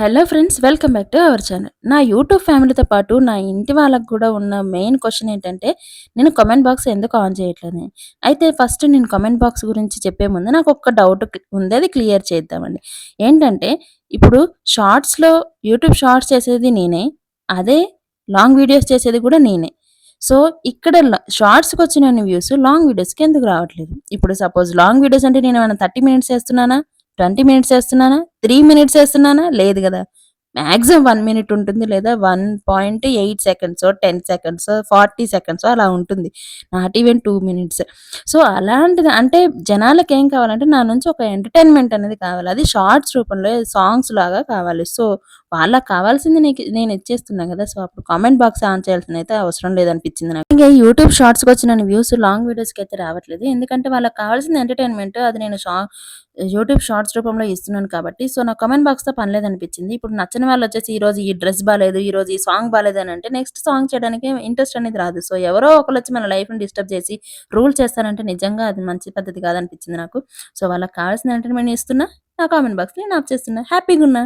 Hello friends welcome back to our channel నా YouTube ఫ్యామిలీతో పాటు నా ఇంటి వాళ్ళకు కూడా ఉన్న మెయిన్ క్వశ్చన్ ఏంటంటే నేను కామెంట్ బాక్స్ ఎందుకు ఆన్ చేయట్లేదు అయితే ఫస్ట్ నేను కామెంట్ బాక్స్ గురించి చెప్పే ముందు నాకు ఒక డౌట్ ఉంది అది క్లియర్ చేద్దామండి. ఏంటంటే ఇప్పుడు షార్ట్స్లో యూట్యూబ్ షార్ట్స్ చేసేది నేనే అదే లాంగ్ వీడియోస్ చేసేది కూడా నేనే. సో ఇక్కడ షార్ట్స్కి వచ్చిన వ్యూస్ లాంగ్ వీడియోస్కి ఎందుకు రావట్లేదు? ఇప్పుడు సపోజ్ లాంగ్ వీడియోస్ అంటే నేను ఏమైనా థర్టీ మినిట్స్ చేస్తున్నానా? ట్వంటీ మినిట్స్ వేస్తున్నానా? త్రీ మినిట్స్ వేస్తున్నానా? లేదు కదా. మ్యాక్సిమం వన్ మినిట్ ఉంటుంది లేదా one point eight seconds ten seconds forty seconds అలా ఉంటుంది. Not even two minutes. So అలాంటిది అంటే జనాలకి ఏం కావాలంటే నా నుంచి ఒక ఎంటర్టైన్మెంట్ అనేది కావాలి. అది షార్ట్స్ రూపంలో సాంగ్స్ లాగా కావాలి. సో వాళ్ళకి కావాల్సింది నీకు నేను ఇచ్చేస్తున్నా కదా. సో అప్పుడు కామెంట్ బాక్స్ ఆన్ చేయాల్సిన అయితే అవసరం లేదనిపించింది నాకు. ఇంకా యూట్యూబ్ షార్ట్స్కి వచ్చిన వ్యూస్ లాంగ్ వీడియోస్కి అయితే రావట్లేదు. ఎందుకంటే వాళ్ళకి కావాల్సింది ఎంటర్టైన్మెంట్. అది నేను షా యూట్యూబ్ షార్ట్స్ రూపంలో ఇస్తున్నాను కాబట్టి. సో నా కామెంట్ బాక్స్తో పని లేదనిపించింది. ఇప్పుడు నచ్చిన వాళ్ళు వచ్చేసి ఈ రోజు ఈ డ్రెస్ బాగాలేదు ఈ రోజు ఈ సాంగ్ బాగాలేదు అని అంటే నెక్స్ట్ సాంగ్ చేయడానికి ఇంట్రెస్ట్ అనేది రాదు. సో ఎవరో ఒకరు వచ్చి మన లైఫ్ని డిస్టర్బ్ చేసి రూల్ చేస్తారంటే నిజంగా అది మంచి పద్ధతి కాదనిపించింది నాకు. సో వాళ్ళకి కావాల్సిన ఎంటర్టైన్మెంట్ ఇస్తున్నా నా కామెంట్ బాక్స్ నేను ఆఫ్ చేస్తున్నా. హ్యాపీగా ఉన్నా.